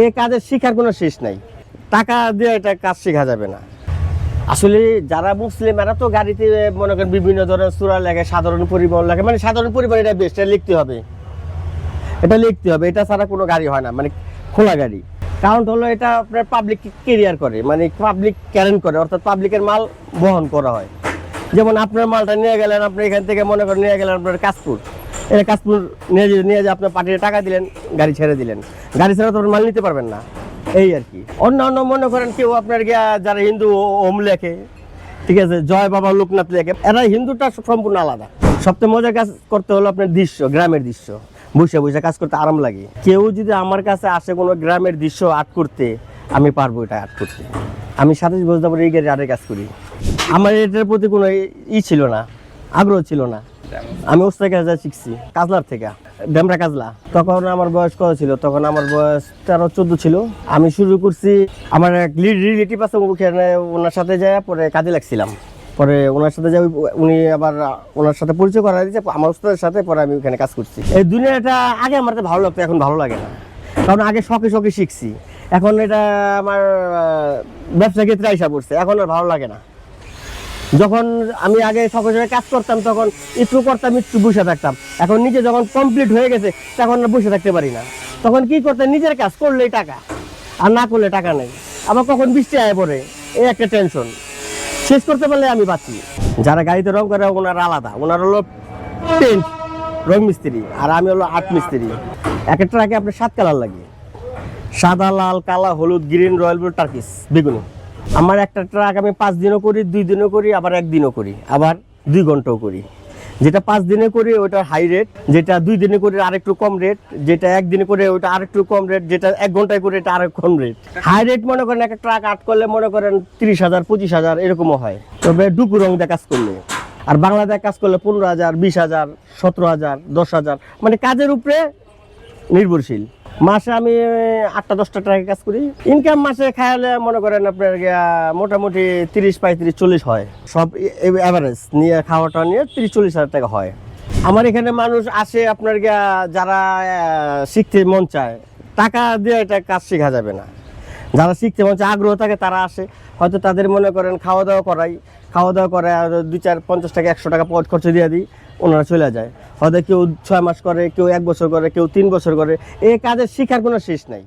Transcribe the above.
এই কাজের শিখার কোনো শেষ নাই। টাকা দিয়ে এটা কাজ শেখা যাবে না। আসলে যারা মুসলিম, এরা তো গাড়িতে মনে করেন বিভিন্ন ধরনের চূড়া লাগে, সাধারণ পরিবহন লাগে। মানে সাধারণ পরিবহন এটা বেস্ট এটা লিখতে হবে। এটা লিখতে হবে, এটা ছাড়া কোনো গাড়ি হয় না মানে খোলা গাড়ি। কারণ হলো এটা আপনার পাবলিক কেরিয়ার করে মানে পাবলিক ক্যারেন করে, অর্থাৎ পাবলিকের মাল বহন করা হয়। যেমন আপনার মালটা নিয়ে গেলেন, আপনি এখান থেকে মনে করেন নিয়ে গেলেন আপনার কাশপুর। এটা কাশপুর নিয়ে নিয়ে যে আপনার পার্টিতে টাকা দিলেন, গাড়ি ছেড়ে দিলেন। গাড়ি ছাড়া তো মাল নিতে পারবেন না। এই আর কি। অন্য অন্য মনে করেন কেউ আপনার গিয়া যারা হিন্দু ওম লেখে, ঠিক আছে, জয় বাবা লোকনাথ লেখে, এরা হিন্দুটা সম্পূর্ণ আলাদা। সবচেয়ে মজার কাজ করতে হলো আপনার দৃশ্য, গ্রামের দৃশ্য। বসে বসে কাজ করতে আরাম লাগে। কেউ যদি আমার কাছে আসে কোনো গ্রামের দৃশ্য আর্ট করতে, আমি পারব এটা আর্ট করতে। আমি সাতাশ বছর এই গাড়ি আর্টের কাজ করি। আমার এটার প্রতি কোনো ই ছিল না। আগ্রহ ছিল না। আমি ওস্তাদ কাজা শিখছি, কাজলার থেকে, ডেমরা কাজলা। তখন আমার বয়স কত ছিল? তখন আমার বয়স তেরো, চোদ্দ ছিল। আমি শুরু করছি, আমার এক রিলেটিভ আছে ওনার সাথে যায় পরে কাজে লাগছিলাম। পরে ওনার সাথে যাই, উনি আবার ওনার সাথে পরিচয় করা দিয়েছে, আমার ওস্তাদের সাথে পরে আমি ওখানে কাজ করছি। এই দুনিয়াটা আগে আমার ভালো লাগতো, এখন ভালো লাগে না। কারণ আগে শখে শখে শিখছি। এখন এটা আমার ব্যবসা ক্ষেত্রে আইসা পড়ছে, এখন আর ভালো লাগে না। যখন আমি আগে সকল জায়গায় কাজ করতাম, তখন একটু করতাম একটু বসে থাকতাম। এখন নিজে যখন কমপ্লিট হয়ে গেছে, তখন আর বসে থাকতে পারি না। তখন কি করতাম, নিজের কাজ করলেই টাকা, আর না করলে টাকা নেই। আবার কখন বৃষ্টি আয় পড়ে, এই একটা টেনশন শেষ করতে পারলে আমি বাঁচি। যারা গাড়িতে রং করে, ওনার আলাদা। ওনার হলো পেন্ট রং মিস্ত্রি, আর আমি হলো আর্ট মিস্ত্রি। এক একটা ট্রাকে আপনার সাত কালার লাগে। সাদা, লাল, কালা, হলুদ গ্রিন রয়্যাল ব্লু টার্কিস বেগুনি। আমার একটা ট্রাক আমি পাঁচ দিনও করি, দুই দিনও করি, আবার একদিনও করি, আবার দুই ঘন্টাও করি। যেটা পাঁচ দিনে করি ওটা হাই রেট যেটা দুই দিনে করি, আরেকটু কম রেট যেটা একদিনে করে ওটা আরেকটু কম রেট যেটা এক ঘন্টায় করে, এটা আরেক কম রেট হাই রেট মনে করেন একটা ট্রাক আট করলে মনে করেন তিরিশ হাজার, পঁচিশ হাজার, এরকমও হয়। তবে ডুকু রং দিয়ে কাজ করলে। আর বাংলাদেশ কাজ করলে পনেরো হাজার, বিশ হাজার, সতেরো হাজার, দশ হাজার মানে কাজের উপরে নির্ভরশীল। মাসে আমি আটটা, দশটা টাকা কাজ করি। ইনকাম মাসে খায়ালে মনে করেন আপনার মোটামুটি তিরিশ, পঁয়ত্রিশ, চল্লিশ হয়। সব অ্যাভারেজ নিয়ে খাওয়াটা নিয়ে তিরিশ, চল্লিশ হাজার টাকা হয়। আমার এখানে মানুষ আসে আপনার যারা শিখতে মন চায়, টাকা দিয়ে এটা কাজ শেখা যাবে না। যারা শিখতে মন চায়, আগ্রহ থাকে, তারা আসে। হয়তো তাদের মনে করেন খাওয়া দাওয়া করাই। খাওয়া দাওয়া করে আর দুই, চার, পঞ্চাশ টাকা, একশো টাকা পথ খরচ দিয়ে দিই। ওনারা চলে যায়। হয়তো কেউ ছয় মাস করে, কেউ এক বছর করে, কেউ তিন বছর করে। এই কাজের শিখার কোনো শেষ নাই।